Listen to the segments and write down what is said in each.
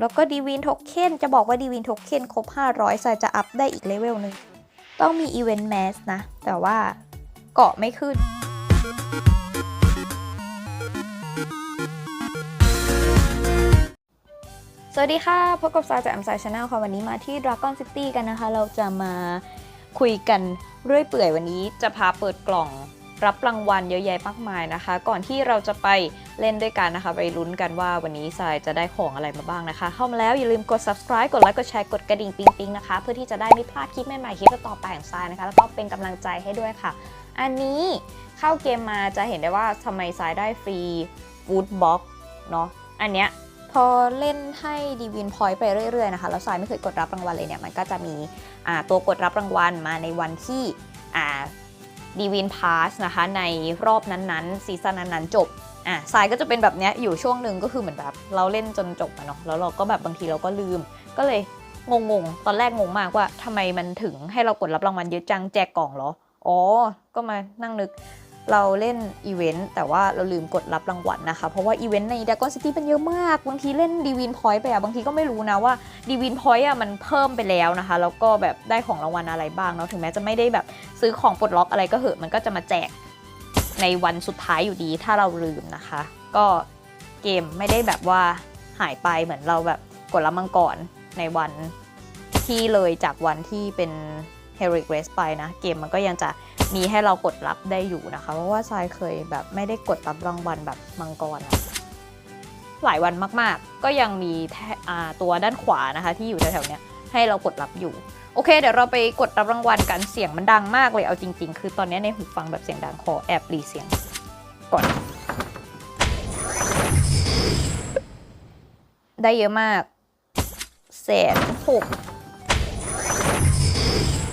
แล้วก็ดีวินโทเค็นจะบอกว่าดีวินโทเค็นครบ 500ซายจะอัพได้อีกเลเวลหนึ่ง ต้องมีอีเวนต์แมสนะ แต่ว่าเกาะไม่ขึ้น สวัสดีค่ะ พบกับซาจากแอมไซชาแนลค่ะ วันนี้มาที่ Dragon City กันนะคะ เราจะมาคุยกันเรื่อยเปื่อยวันนี้จะพาเปิดกล่อง รับรางวัลเยอะแยะมากมายนะคะ ก่อนที่เราจะไปเล่นด้วยกันนะคะ ไปลุ้นกันว่าวันนี้ทรายจะได้ของอะไรมาบ้างนะคะ เข้ามาแล้วอย่าลืมกด subscribe กดไลค์กดแชร์กดกระดิ่งปิ๊งๆนะคะ เพื่อที่จะได้ไม่พลาดคลิปใหม่ๆคลิปต่อไปของทรายนะคะ แล้วก็เป็นกำลังใจให้ด้วยค่ะ อันนี้เข้าเกมมาจะเห็นได้ว่าทำไมทรายได้ฟรีฟู้ดบ็อกเนาะอันเนี้ยพอเล่นให้ดีวินพอยต์ไปเรื่อยๆนะคะแล้วทรายไม่เคยกดรับรางวัลเลยเนี่ยมันก็จะมีตัวกดรับรางวัลมาในวันที่อ่า ดีวินพาสนะคะในรอบนั้นๆซีซั่นนั้นๆจบอะทรายก็จะเป็นแบบเนี้ยอยู่ช่วงหนึ่งก็คือเหมือนแบบเราเล่นจนจบอะเนาะแล้วเราก็แบบบางทีเราก็ลืม ก็เลยงงๆ ตอนแรกงงมากว่าทำไมมันถึงให้เรากดรับรางวัลเยอะจังแจกกล่องเหรอ อ๋อ ก็มานั่งนึก เราเล่นอีเวนต์แต่ว่าเราลืมกดรับรางวัลนะคะ เพราะว่าอีเวนต์ใน Dragon City เป็นเยอะมาก บางทีเล่นดีวินพอยต์ไปอะบางทีก็ไม่รู้นะว่าดีวินพอยต์อะมันเพิ่มไปแล้วนะคะ แล้วก็แบบได้ของรางวัลอะไรบ้างเนาะถึงแม้จะไม่ได้แบบซื้อของปลดล็อกอะไรก็เหอะมันก็จะมาแจกในวันสุดท้ายอยู่ดีถ้าเราลืมนะคะ ก็เกมไม่ได้แบบว่าหายไปเหมือนเราแบบกดรับมังกรในวันที่เลยจากวันที่เป็น h e r o i c Race ไปนะ เกมมันก็ยังจะ มีให้เรากดรับได้อยู่นะคะ เพราะว่าทรายเคยแบบไม่ได้กดรับรางวัลแบบมังกรหลายวันมากๆ ก็ยังมีแท่อ่าตัวด้านขวานะคะ ที่อยู่แถวๆนี้ให้เรากดรับอยู่ โอเค เดี๋ยวเราไปกดรับรางวัลกันเสียงมันดังมากเลยเอาจริง ๆ คือตอนนี้ในหูฟังแบบเสียงดังขอแอบรีเสียงก่อน ได้เยอะมากแสนหก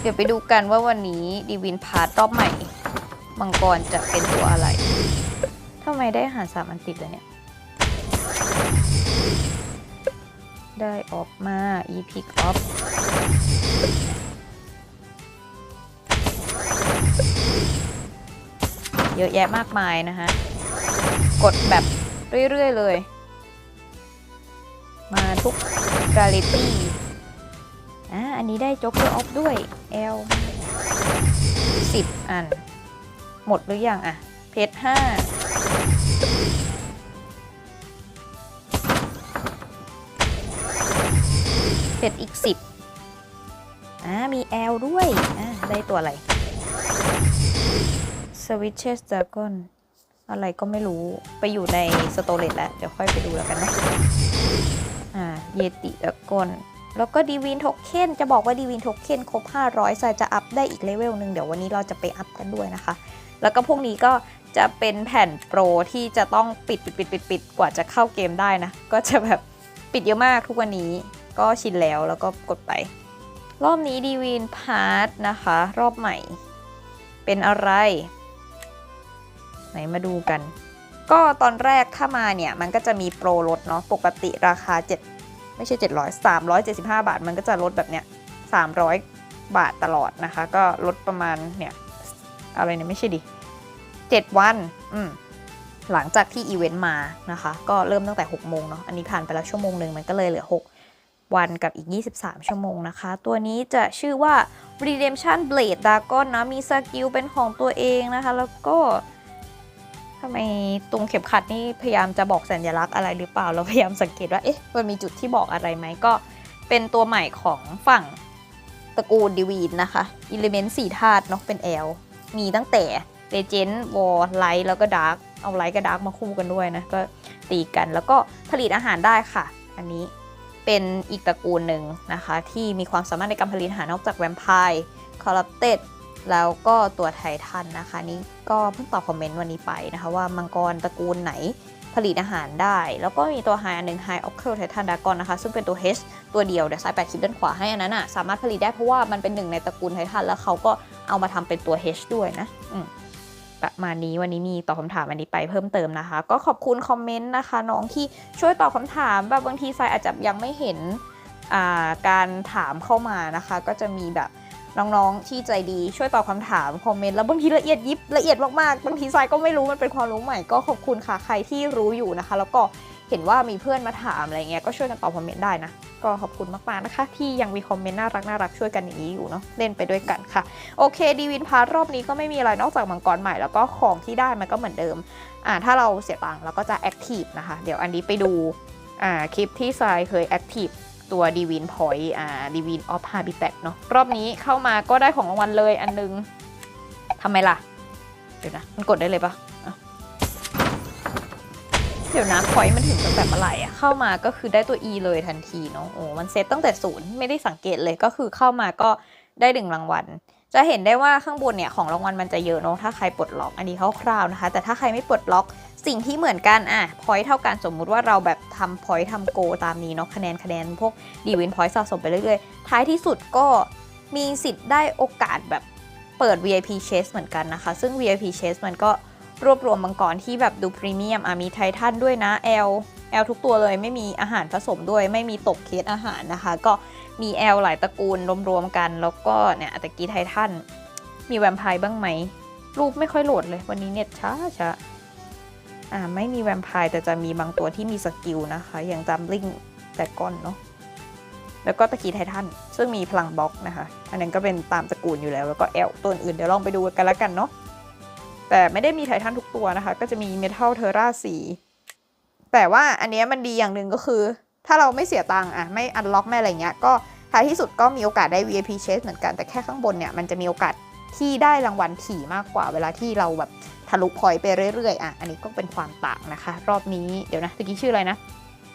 เดี๋ยวไปดูกันว่าวันนี้ดีวินพาร์ตรอบใหม่ มังกรจะเป็นตัวอะไรทำไมได้อาหารสามอันติดเลยเนี่ย ได้ออกมา e pick up เยอะแยะมากมายนะคะกดแบบเรื่อย ๆ เลย มาทุกกาลิตี้อ่าอันนี้ได้จ็อกเกอร์ออฟด้วย L 10 อัน หมดหรือยังอะเพชรห้าเพชรอีก 10อ่ามี L ด้วยอ่าได้ตัวอะไร Switches Dragon อะไรก็ไม่รู้ไปอยู่ในสโตเลตแล้ว เดี๋ยวค่อยไปดูแล้วกันเนาะอ่าเยติดากอน แล้วก็ดีวินโทเค็นจะบอกว่าดีวินโทเค็นครบ 500ซายจะอัพได้อีกเลเวลหนึ่งเดี๋ยววันนี้เราจะไปอัพกันด้วยนะคะ แล้วก็พวกนี้ก็จะเป็นแผ่นโปรที่จะต้องปิดปิดปิดปิดปิดกว่าจะเข้าเกมได้นะ ก็จะแบบปิดเยอะมากทุกวันนี้ก็ชินแล้วแล้วก็กดไป รอบนี้ดีวินพาร์ทนะคะ รอบใหม่ เป็นอะไร ไหนมาดูกัน ก็ตอนแรกถ้ามาเนี่ย มันก็จะมีโปรลดเนาะปกติราคา7 ไม่ใช่ 700 375 บาท มันก็จะลดแบบเนี้ย300 บาทตลอดนะคะ ก็ลดประมาณเนี่ยอะไรเนี่ยไม่ใช่ดิ 7 วันอืมหลังจากที่อีเวนต์มานะคะ ก็เริ่มตั้งแต่ 6 โมงเนาะอันนี้ผ่านไปแล้วชั่วโมงหนึ่งมันก็เลยเหลือ 6 วันกับอีก 23 ชั่วโมงนะคะ ตัวนี้จะชื่อว่า Redemption Blade Dragon นะมีสกิลเป็นของตัวเองนะคะ แล้วก็ ทำไมตรงเข็มขัดนี่พยายามจะบอกสัญลักษณ์อะไรหรือเปล่า เราพยายามสังเกตว่าเอ๊ะมันมีจุดที่บอกอะไรไหมก็เป็นตัวใหม่ของฝั่งตระกูลดิวีนนะคะอิเลเมนต์สี่ธาตุเนาะเป็นแอลมีตั้งแต่เลเจนด์วอลไลท์แล้วก็ดาร์กเอาไลท์กับดาร์กมาคู่กันด้วยนะ ก็ตีกันแล้วก็ผลิตอาหารได้ค่ะ อันนี้เป็นอีกตระกูลหนึ่งนะคะ ที่มีความสามารถในการผลิตอาหารนอกจากแวมไพร์คอร์รัปเต็ด แล้วก็ตัวไททันนะคะ นี้ก็เพิ่งตอบคอมเมนต์วันนี้ไปนะคะ ว่ามังกรตระกูลไหนผลิตอาหารได้ แล้วก็มีตัวไฮอันหนึ่งไฮออคเคิลไททันดากอนนะคะ ซึ่งเป็นตัว H ตัวเดียวเดี๋ยวซ้ายแปดคลิปด้านขวาให้อันนั้นอะสามารถผลิตได้เพราะว่ามันเป็นหนึ่งในตระกูลไททันแล้วเขาก็เอามาทำเป็นตัว H ด้วยนะประมาณนี้วันนี้มีตอบคำถามอันนี้ไปเพิ่มเติมนะคะ ก็ขอบคุณคอมเมนต์นะคะ น้องที่ช่วยตอบคำถามแบบบางทีทรายอาจจะยังไม่เห็นการถามเข้ามานะคะ ก็จะมีแบบ น้องๆ ที่ใจดีช่วยตอบคำถามคอมเมนต์แล้วบางทีละเอียดยิบละเอียดมากๆบางทีทรายก็ไม่รู้มันเป็นความรู้ใหม่ก็ขอบคุณค่ะใครที่รู้อยู่นะคะ แล้วก็เห็นว่ามีเพื่อนมาถามอะไรเงี้ยก็ช่วยกันตอบคอมเมนต์ได้นะก็ขอบคุณมากๆนะคะ ที่ยังมีคอมเมนต์น่ารักน่ารักช่วยกันอย่างนี้อยู่เนาะเล่นไปด้วยกันค่ะ โอเคดีวินพาร์ทรอบนี้ก็ไม่มีอะไรนอกจากมังกรใหม่แล้วก็ของที่ได้มันก็เหมือนเดิมอ่าถ้าเราเสียตังค์เราก็จะแอคทีฟนะคะ เดี๋ยวอันนี้ไปดูอ่าคลิปที่ทรายเคยแอคทีฟ ตัวดีวินพอยต์อ่าดีวินออฟฮาบิแตเนาะรอบนี้เข้ามาก็ได้ของรางวัลเลยอันนึงทำไมล่ะ เดี๋ยวนะ มันกดได้เลยปะอะเดี๋ยวนะพอยต์มันถึงตั้งแต่เมื่อไหร่อะเข้ามาก็คือได้ตัว E เลยทันทีเนาะโอ้มันเซตตั้งแต่ศูนย์ไม่ได้สังเกตเลยก็คือเข้ามาก็ได้หนึ่งรางวัล จะเห็นได้ว่าข้างบนเนี่ยของรางวัลมันจะเยอะเนาะถ้าใครปลดล็อกอันนี้คร่าวๆนะคะ แต่ถ้าใครไม่ปลดล็อกสิ่งที่เหมือนกันอะพอยต์เท่ากันสมมุติว่าเราแบบทำพอยต์ทำโกตามนี้เนาะคะแนนคะแนนพวกดีวินพอยต์สะสมไปเรื่อยๆ ท้ายที่สุดก็มีสิทธิ์ได้โอกาสแบบเปิด VIP chest เหมือนกันนะคะ ซึ่ง VIP chest มันก็รวบรวมมังกรที่แบบดูพรีเมียมอะมีไททันด้วยนะ L L ทุกตัวเลยไม่มีอาหารผสมด้วย ไม่มีตกเคสอาหารนะคะ ก็ มี L หลายตระกูลรวมๆกัน แล้วก็เนี่ยตะกี้ไททันมีแวมไพร์บ้างไหม รูปไม่ค่อยโหลดเลย วันนี้เน็ตช้าช้าอ่าไม่มีแวมไพร์แต่จะมีบางตัวที่มีสกิลนะคะ อย่างจัมลิงแต่ก้อนเนาะแล้วก็ตะกี้ไททันซึ่งมีพลังบล็อกนะคะ อันนั้นก็เป็นตามตระกูลอยู่แล้ว แล้วก็แอลตัวอื่นเดี๋ยวลองไปดูกันแล้วกันเนาะแต่ไม่ได้มีไททันทุกตัวนะคะ ก็จะมีเมทัลเทอร่าสีแต่ว่าอันนี้มันดีอย่างหนึ่งก็คือ ถ้าเราไม่เสียตังค์อะไม่อันล็อกไม่อะไรเงี้ย ก็ท้ายที่สุดก็มีโอกาสได้ VIP chase เหมือนกัน แต่แค่ข้างบนเนี่ยมันจะมีโอกาสที่ได้รางวัลถี่มากกว่าเวลาที่เราแบบทะลุพอยไปเรื่อยๆอะ อันนี้ก็เป็นความต่างนะคะ รอบนี้เดี๋ยวนะตะกี้ชื่ออะไรนะ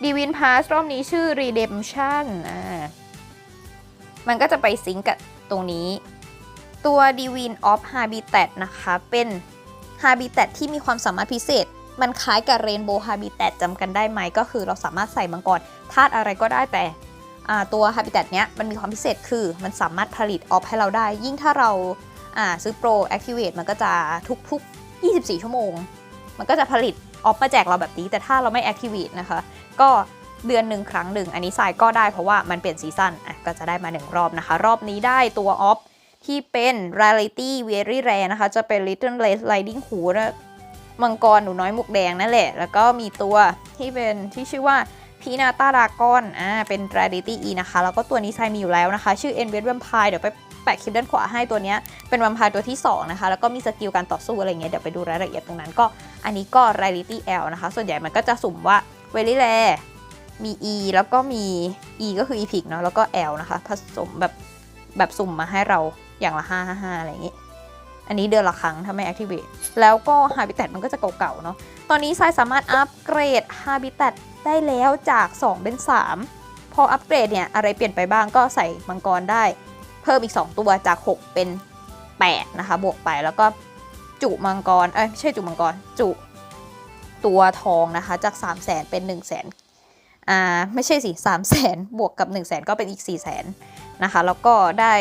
ดีวินพาสรอบนี้ชื่อ Redemption อ่ามันก็จะไปซิงก์กับตรงนี้ ตัว Divine of Habitat นะคะ เป็น Habitat ที่มีความสามารถพิเศษ มันคล้ายกับ Rainbow Habitat จำกันได้ไหม ก็คือเราสามารถใส่มังกรธาตุอะไรก็ได้แต่ตัว Habitat เนี้ยมันมีความพิเศษคือมันสามารถผลิตออฟให้เราได้ ยิ่งถ้าเราซื้อ Pro Activate มันก็จะทุกๆ 24 ชั่วโมง มันก็จะผลิตออฟมาแจกเราแบบนี้ แต่ถ้าเราไม่ Activate นะคะ ก็เดือนหนึ่งครั้งหนึ่ง อันนี้ทรายก็ได้เพราะว่ามันเปลี่ยนซีซั่นอะก็จะได้มาหนึ่งรอบนะคะ รอบนี้ได้ตัวออฟที่เป็น Rarity Very Rare นะคะ จะเป็น Little Red Riding Hood มังกรหนูน้อยหมวกแดงนั่นแหละ แล้วก็มีตัวที่เป็นที่ชื่อว่าพีนาตาดากอนอ่าเป็น Rarity E นะคะ แล้วก็ตัวนี้ทรายมีอยู่แล้วนะคะ ชื่อ e n v e d Vampire เดี๋ยวไปแปะคลิปด้านขวาให้ตัวนี้เป็นวัมพายตัวที่ 2 นะคะ แล้วก็มีสกิลการต่อสู้อะไรเงี้ยเดี๋ยวไปดูรายละเอียดตรงนั้นก็อันนี้ก็ Rarity L นะคะ ส่วนใหญ่มันก็จะสุ่มว่า Very Rare มี E แล้วก็มี E ก็คือ Epic เนาะแล้วก็ L นะคะ ผสมแบบแบบสุ่มมาให้เราอย่างละ 5 5 5 อะไรอย่างงี้ อันนี้เดือนละครั้งถ้าไม่ Activate แล้วก็ Habitat มันก็จะเก่าๆเนาะ ตอนนี้ทรายสามารถอัปเกรด Habitat ได้แล้วจาก 2 เป็น 3 พออัปเกรดเนี่ยอะไรเปลี่ยนไปบ้างก็ใส่มังกรได้ เพิ่มอีก 2 ตัวจาก 6 เป็น 8 นะคะ บวกไปแล้วก็จุมังกร เอ้ยไม่ใช่จุมังกร จุตัวทองนะคะจาก 3 0 0 0 0 0 เป็น 1 0 0 0 0แสนอ่าไม่ใช่สิ3 0 0 0 0 0บวกกับ1 0 0 0 0 0 ก็เป็นอีก 4 0 0 0 0 0 นะคะ แล้วก็ได้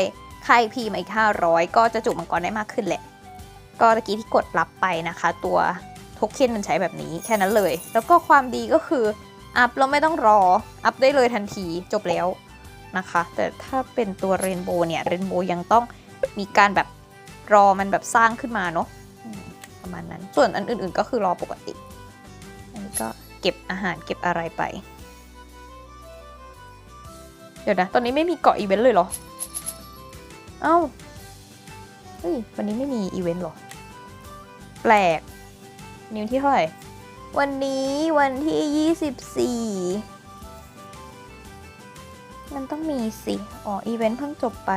ค่ายพีมาอีก 500 ก็จะจุมังกรได้มากขึ้นแหละ ก็ตะกี้ที่กดรับไปนะคะ ตัวโทเค็นมันใช้แบบนี้แค่นั้นเลย แล้วก็ความดีก็คือ อัพเราไม่ต้องรอ อัพได้เลยทันทีจบแล้วนะคะ แต่ถ้าเป็นตัวเรนโบว์เนี่ยเรนโบว์ยังต้องมีการแบบรอมันแบบสร้างขึ้นมาเนาะประมาณนั้น ส่วนอันอื่นๆก็คือรอปกติ อันนี้ก็เก็บอาหารเก็บอะไรไป เดี๋ยวนะ ตอนนี้ไม่มีเกาะอีเวนต์เลยเหรอ เอ้า เฮ้ย วันนี้ไม่มีอีเวนต์เหรอ แปลก นิวที่เท่าไหร่ วันนี้วันที่ 24 มันต้องมีสิ อ๋อ อีเวนต์เพิ่งจบไป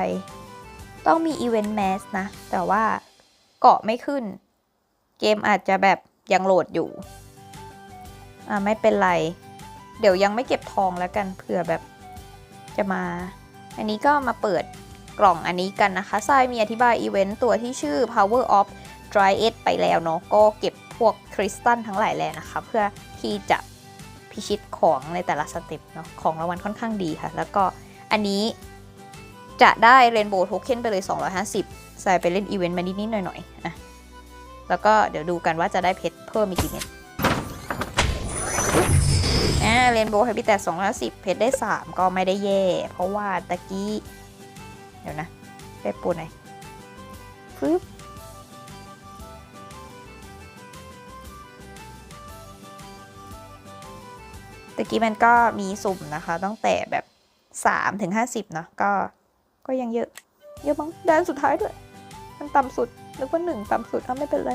ต้องมีอีเวนต์แมสนะ แต่ว่าเกาะไม่ขึ้น เกมอาจจะแบบยังโหลดอยู่ อ่า ไม่เป็นไร เดี๋ยวยังไม่เก็บทองแล้วกันเผื่อแบบจะมา อันนี้ก็มาเปิด กล่องอันนี้กันนะคะทรายมีอธิบายอีเวนต์ตัวที่ชื่อ Power of Dry Edge ไปแล้วเนาะก็เก็บพวกคริสตัลทั้งหลายแหล่นะคะ เพื่อที่จะพิชิตของในแต่ละสเต็ปเนาะของรางวัลค่อนข้างดีค่ะ แล้วก็อันนี้จะได้เรนโบว์โทเค็นไปเลย 250 ใส่ไปเล่นอีเวนต์มานิดๆหน่อยๆนะแล้วก็เดี๋ยวดูกันว่าจะได้เพชรเพิ่มอีกกี่เม็ดอ่าเรนโบว์แฮปปี้แต่250 เพชรได้ 3 ก็ไม่ได้แย่ เพราะว่าตะกี้ เดี๋ยวนะ ได้ปูไหนฟึบตะกี้มันก็มีสุ่มนะคะ ตั้งแต่แบบ3ถึง50 เนาะก็ ก็ยังเยอะ เยอะมั้งด้านสุดท้ายด้วย มันต่ำสุดนึกว่าหนึ่งต่ำสุดเอาไม่เป็นไร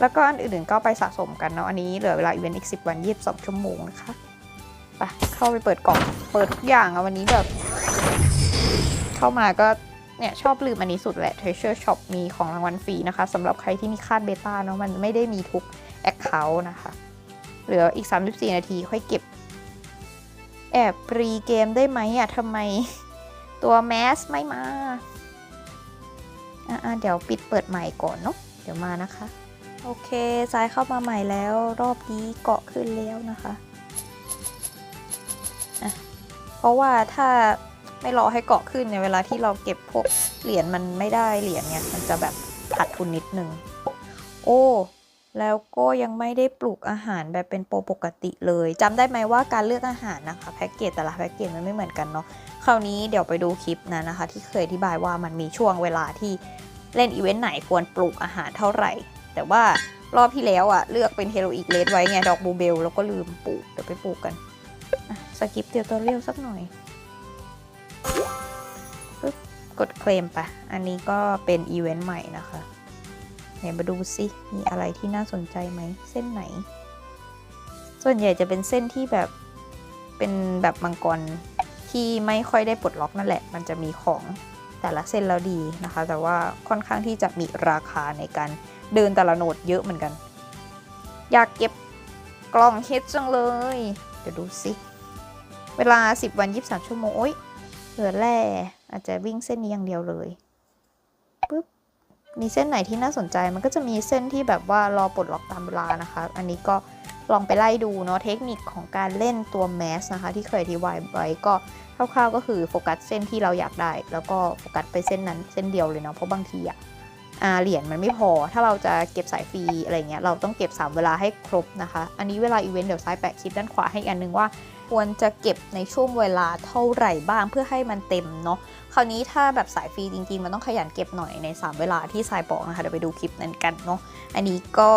แล้วก็อันอื่นๆก็ไปสะสมกันเนาะ อันนี้เหลือเวลาอีเวนต์อีก 10 วัน 22 ชั่วโมงนะคะ ไปเข้าไปเปิดกล่อง เปิดทุกอย่างอะวันนี้แบบ เข้ามาก็เนี่ยชอบลืมอันนี้สุดแหละ Treasure Shop มีของรางวัลฟรีนะคะสำหรับใครที่มีคาดเบต้าเนาะมันไม่ได้มีทุก Account นะคะ เหลืออีก 34 นาทีค่อยเก็บ แอบรีเกมได้ไหมอะทำไมตัวแมสไม่มา อะเดี๋ยวปิดเปิดใหม่ก่อนเนาะเดี๋ยวมานะคะ โอเคซ้ายเข้ามาใหม่แล้วรอบนี้เกาะขึ้นแล้วนะคะอะเพราะว่าถ้า ไม่รอให้เกาะขึ้นเนี่ยเวลาที่เราเก็บพวกเหรียญมันไม่ได้เหรียญเนี่ยมันจะแบบขาดทุนนิดนึง โอ้แล้วก็ยังไม่ได้ปลูกอาหารแบบเป็นโปรปกติเลยจำได้ไหมว่าการเลือกอาหารนะคะแพ็กเกจแต่ละแพ็กเกจมันไม่เหมือนกันเนาะคราวนี้เดี๋ยวไปดูคลิปนะนะคะ ที่เคยอธิบายว่ามันมีช่วงเวลาที่เล่นอีเวนต์ไหนควรปลูกอาหารเท่าไหร่ แต่ว่ารอบที่แล้วอะเลือกเป็นเฮโรอีกเลสไว้ไงดอกบูเบลแล้วก็ลืมปลูกเดี๋ยวไปปลูกกันอะสกิปเตียวตัวเรียวสักหน่อย กดเคลมไป อันนี้ก็เป็นอีเวนต์ใหม่นะคะ ไหนมาดูสิมีอะไรที่น่าสนใจไหม เส้นไหน ส่วนใหญ่จะเป็นเส้นที่แบบ เป็นแบบมังกรที่ไม่ค่อยได้ปลดล็อกนั่นแหละ มันจะมีของแต่ละเส้นแล้วดีนะคะ แต่ว่าค่อนข้างที่จะมีราคาในการเดินแต่ละโหนดเยอะเหมือนกัน อยากเก็บกล่องเฮดจังเลย เดี๋ยวดูสิ เวลา 10 วัน 23 ชั่วโมง โอ๊ย เหลือแร่อาจจะวิ่งเส้นนี้อย่างเดียวเลยปุ๊บมีเส้นไหนที่น่าสนใจมันก็จะมีเส้นที่แบบว่ารอปลดล็อกตามเวลานะคะ อันนี้ก็ลองไปไล่ดูเนาะเทคนิคของการเล่นตัวแมสนะคะ ที่เคยอธิบายไว้ก็คร่าวๆก็คือโฟกัสเส้นที่เราอยากได้ แล้วก็โฟกัสไปเส้นนั้นเส้นเดียวเลยเนาะเพราะบางทีอะอาเหรียญมันไม่พอ ถ้าเราจะเก็บสายฟรีอะไรเงี้ยเราต้องเก็บ 3 เวลาให้ครบนะคะ อันนี้เวลาอีเวนต์เดี๋ยวซ้ายแปะคลิปด้านขวาให้อีกอันนึงว่า ควรจะเก็บในช่วงเวลาเท่าไหร่บ้างเพื่อให้มันเต็มเนาะคราวนี้ถ้าแบบสายฟรีจริงๆ มันต้องขยันเก็บหน่อยใน 3 เวลาที่สายบอกนะคะเดี๋ยวไปดูคลิปนั้นกันเนาะอันนี้ก็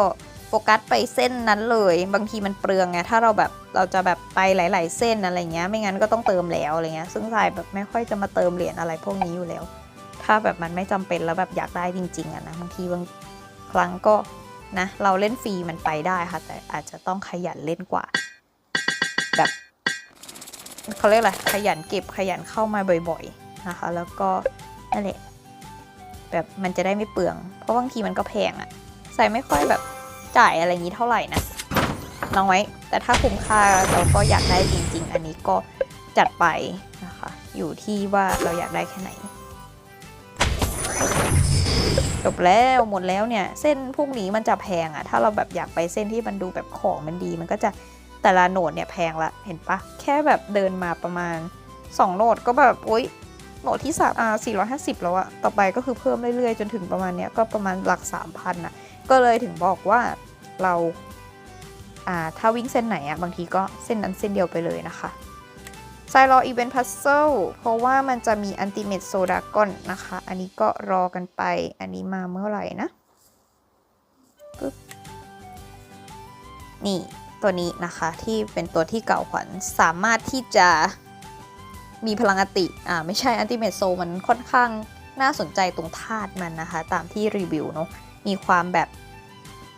โฟกัสไปเส้นนั้นเลย บางทีมันเปลืองไงถ้าเราแบบเราจะแบบไปหลาย ๆ เส้นอะไรเงี้ยไม่งั้นก็ต้องเติมแล้วอะไรเงี้ยซึ่งสายแบบไม่ค่อยจะมาเติมเหรียญอะไรพวกนี้อยู่แล้ว ถ้าแบบมันไม่จำเป็นแล้วแบบอยากได้จริงๆอะนะบางทีบางครั้งก็นะเราเล่นฟรีมันไปได้ค่ะ แต่อาจจะต้องขยันเล่นกว่า แบบ เขาเรียกอะไรขยันเก็บขยันเข้ามาบ่อยๆนะคะ แล้วก็นั่นแหละแบบมันจะได้ไม่เปลือง เพราะบางทีมันก็แพงอะใส่ไม่ค่อยแบบจ่ายอะไรงนี้เท่าไหร่นะลองไว้ แต่ถ้าคุ้มค่าเราก็อยากได้จริง ๆ อันนี้ก็จัดไปนะคะ อยู่ที่ว่าเราอยากได้แค่ไหนจบแล้วหมดแล้วเนี่ย เส้นพวกนี้มันจะแพงอะถ้าเราแบบอยากไปเส้นที่มันดูแบบของมันดีมันก็จะ แต่ละโหนดเนี่ยแพงละเห็นปะแค่แบบเดินมาประมาณ 2 โหนดก็แบบโอ๊ยโหนดที่3อ่า450 แล้วอะต่อไปก็คือเพิ่มเรื่อยๆ จนถึงประมาณเนี้ยก็ประมาณหลัก 3,000อะก็เลยถึงบอกว่าเราอ่าถ้าวิ่งเส้นไหนอะบางทีก็เส้นนั้นเส้นเดียวไปเลยนะคะไซรออีเวนต์พัซเซิลเพราะว่ามันจะมีอันติเมตโซดากอนนะคะ อันนี้ก็รอกันไป อันนี้มาเมื่อไหร่นะปึ๊บนี่ ตัวนี้นะคะที่เป็นตัวที่เก่าขวัญสามารถที่จะมีพลังอติอ่าไม่ใช่อันติเมตโซมันค่อนข้างน่าสนใจตรงธาตุมันนะคะ ตามที่รีวิวเนาะมีความแบบ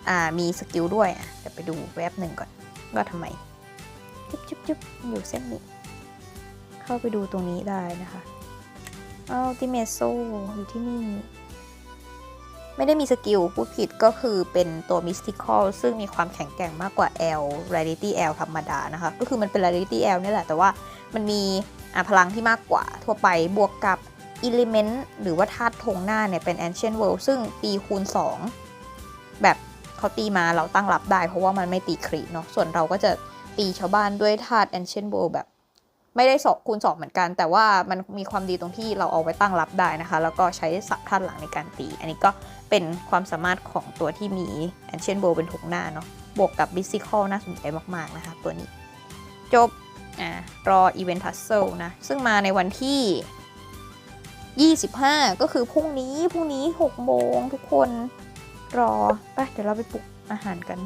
อ่ามีสกิลด้วยอะเดี๋ยวไปดูแวบหนึ่งก่อนว่าทำไมจุ๊บจุ๊บจุ๊บอยู่เส้นนี้ เข้าไปดูตรงนี้ได้นะคะอัลติเมโซอยู่ที่นี่ ไม่ได้มีสกิลพูดผิดก็คือเป็นตัวมิสติคอลซึ่งมีความแข็งแกร่งมากกว่า L Rarity L ธรรมดานะคะ ก็คือมันเป็น Rarity L นี่แหละ แต่ว่ามันมีพลังที่มากกว่าทั่วไปบวกกับ Element หรือว่าธาตุธงหน้าเนี่ย เป็น Ancient World ซึ่งตีคูณ 2 แบบเขาตีมาเราตั้งรับได้ เพราะว่ามันไม่ตีครีเนาะส่วนเราก็จะตีชาวบ้านด้วยธาตุ Ancient World แบบ ไม่ได้สองคูณ2เหมือนกัน แต่ว่ามันมีความดีตรงที่เราเอาไว้ตั้งรับได้นะคะ แล้วก็ใช้สับธาตุหลังในการตี อันนี้ก็เป็นความสามารถของตัวที่มี Ancient Bow เป็นถงหน้าเนาะบวกกับ b i s i c a l น่าสนใจมาก ๆ นะคะ ตัวนี้ จบอ่ารอ Event Puzzle นะ ซึ่งมาในวันที่ 25 ก็คือพรุ่งนี้พรุ่งนี้ 6 โมงทุกคนรอไปเดี๋ยวเราไปปลุกอาหารกัน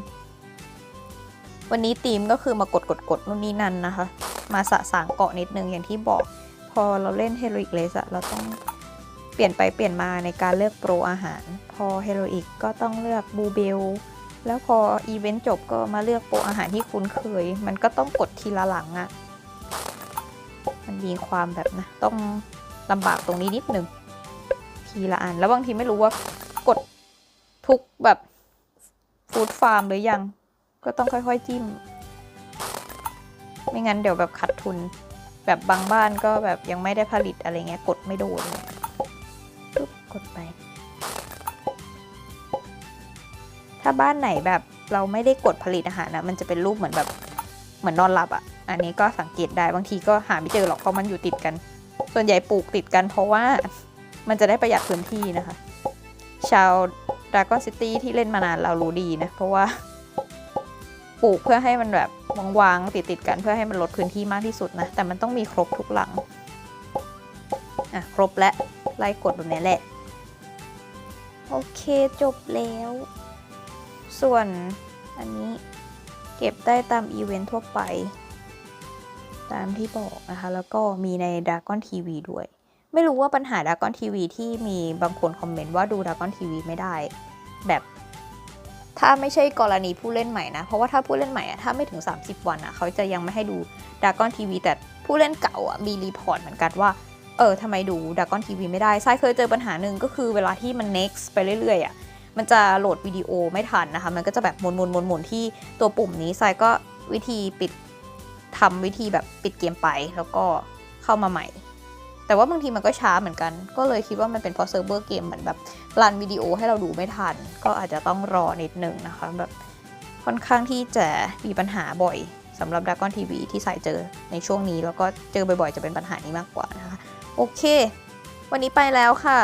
วันนี้ธีมก็คือมากดกดกดนู่นนี่นั่นนะคะ มาสะสางเกาะนิดนึงอย่างที่บอก พอเราเล่นเฮโรอีกเลสอะเราต้องเปลี่ยนไปเปลี่ยนมาในการเลือกโปรอาหาร พอเฮโรอีกก็ต้องเลือกบูเบลแล้วพออีเวนต์จบก็มาเลือกโปรอาหารที่คุ้นเคย มันก็ต้องกดทีละหลังอะมันมีความแบบนะ ต้องลำบากตรงนี้นิดนึงทีละอัน แล้วบางทีไม่รู้ว่ากดทุกแบบฟู้ดฟาร์มหรือยัง ก็ต้องค่อยๆจิ้ม ไม่งั้นเดี๋ยวแบบขาดทุน แบบบางบ้านก็แบบยังไม่ได้ผลิตอะไรเงี้ยกดไม่โดนปึ๊บกดไป ถ้าบ้านไหนแบบเราไม่ได้กดผลิตอาหารนะมันจะเป็นรูปเหมือนแบบเหมือนนอนหลับอะ่ะ อันนี้ก็สังเกตได้บางทีก็หาไม่เจอหรอกเพราะมันอยู่ติดกัน ส่วนใหญ่ปลูกติดกันเพราะว่ามันจะได้ประหยัดพื้นที่นะคะ ชาวด r ก g นซิตี้ที่เล่นมานานเรารู้ดีนะ เพราะว่า ปลูกเพื่อให้มันแบบวางๆติดติดๆกัน เพื่อให้มันลดพื้นที่มากที่สุดนะ แต่มันต้องมีครบทุกหลัง อะ ครบและไล่กดแบบนี้แหละ โอเคจบแล้ว ส่วนอันนี้เก็บได้ตามอีเวนต์ทั่วไป ตามที่บอกนะคะ แล้วก็มีใน Dragon TV ด้วย ไม่รู้ว่าปัญหา Dragon TV ที่มีบางคนคอมเมนต์ว่าดู Dragon TV ไม่ได้ แบบ ถ้าไม่ใช่กรณีผู้เล่นใหม่นะ เพราะว่าถ้าผู้เล่นใหม่อะถ้าไม่ถึง 30 วันอะเขาจะยังไม่ให้ดู Dragon TV แต่ผู้เล่นเก่าอะมีรีพอร์ตเหมือนกันว่า เออทำไมดู Dragon TV ไม่ได้ทรายเคยเจอปัญหาหนึ่งก็คือเวลาที่มัน next ไปเรื่อยๆอะมันจะโหลดวิดีโอไม่ทันนะคะ มันก็จะแบบหมุนหมุนหมุนหมุนที่ตัวปุ่มนี้ทรายก็วิธีปิดทำวิธีแบบปิดเกมไปแล้วก็เข้ามาใหม่ แต่ว่าบางทีมันก็ช้าเหมือนกัน ก็เลยคิดว่ามันเป็นเพราะเซิร์ฟเวอร์เกมเหมือนแบบรันวิดีโอให้เราดูไม่ทัน ก็อาจจะต้องรอนิดนึงนะคะแบบค่อนข้างที่จะมีปัญหาบ่อยสำหรับ Dragon TV ที่สายเจอในช่วงนี้ แล้วก็เจอบ่อยๆ จะเป็นปัญหานี้มากกว่านะคะ โอเค วันนี้ไปแล้วค่ะ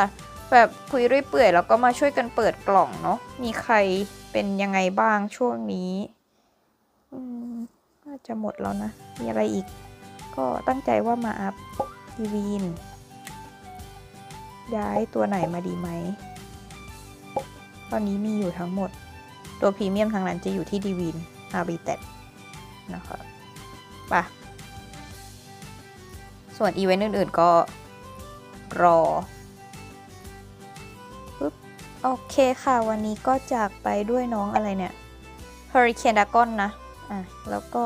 แบบคุยเรื่อยเปื่อยแล้วก็มาช่วยกันเปิดกล่องเนาะมีใครเป็นยังไงบ้างช่วงนี้อืมน่าจะหมดแล้วนะ มีอะไรอีก ก็ตั้งใจว่ามาอัพ ดีวีน ย้ายตัวไหนมาดีไหม ตอนนี้มีอยู่ทั้งหมด ตัวพรีเมียมทางนั้นจะอยู่ที่ดีวีนอาร์บีเต็นะคะไปะส่วนอีเวนต์อื่น ๆ ก็รอปึ๊บโอเคค่ะ วันนี้ก็จากไปด้วยน้องอะไรเนี่ย Hurricane Dragon นะ อะ แล้วก็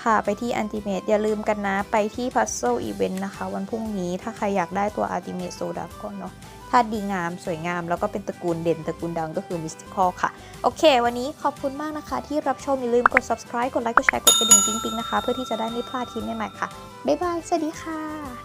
พาไปที่ Ultimate อย่าลืมกันนะ ไปที่ Puzzle Event นะคะ วันพรุ่งนี้ถ้าใครอยากได้ตัว Ultimate Soul Dragon เนาะถ้าดีงามสวยงาม แล้วก็เป็นตระกูลเด่นตระกูลดังก็คือ Mystical ค่ะ โอเค วันนี้ขอบคุณมากนะคะ ที่รับชม อย่าลืมกด subscribe กดไลค์กดแชร์กดกระดิ่งปิ๊งๆนะคะ เพื่อที่จะได้ไม่พลาดคลิปใหม่ๆค่ะ บ๊ายบาย สวัสดีค่ะ